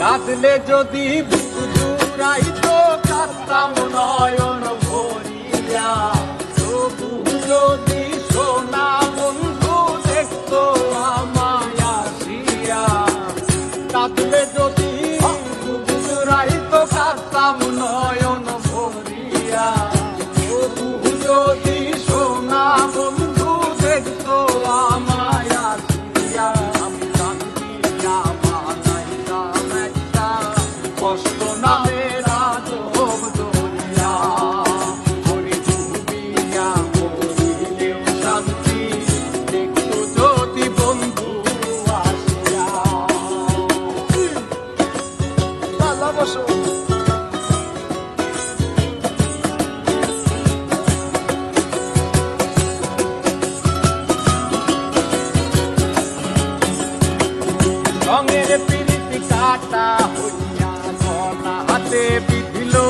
কাঁদলে যদি বুক জুড়াইতো কাঁদতাম নয়ন বসো রঙের পিড়িতি কাটা হইয়া হাতে বিধিলো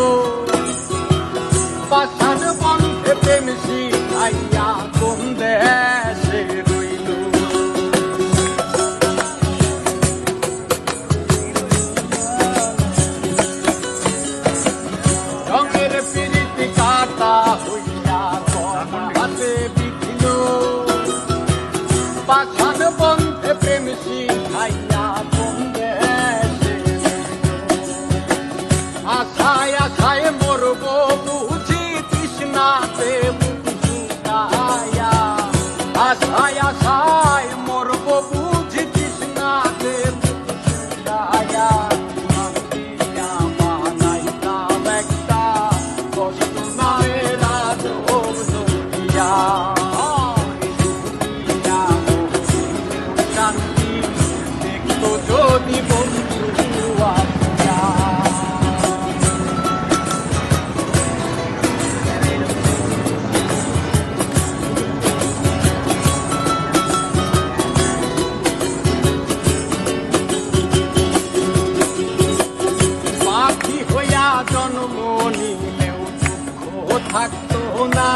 থাকতো না।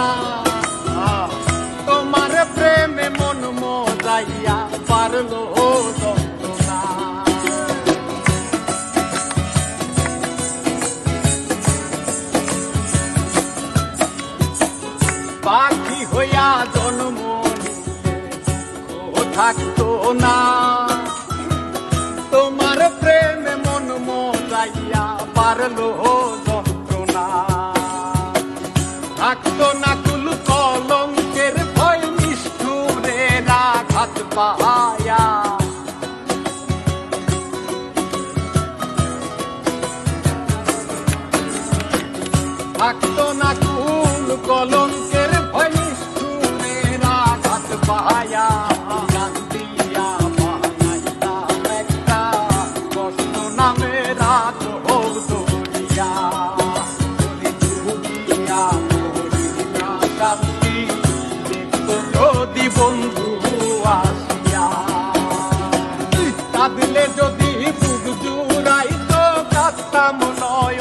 তোমার প্রেমে মন মজাইয়া পারল না পাখি হইয়া জন্ম থাকতো না। তোমার প্রেমে মন মজাইয়া পারল থাকতো না কুলু কলঙ্কের ভয় নিষ্ঠুরে রাঘাত পাহায়া। বন্ধু আসিয়া। কাঁদলে যদি বুক জুড়াই তো কাঁদতাম নয়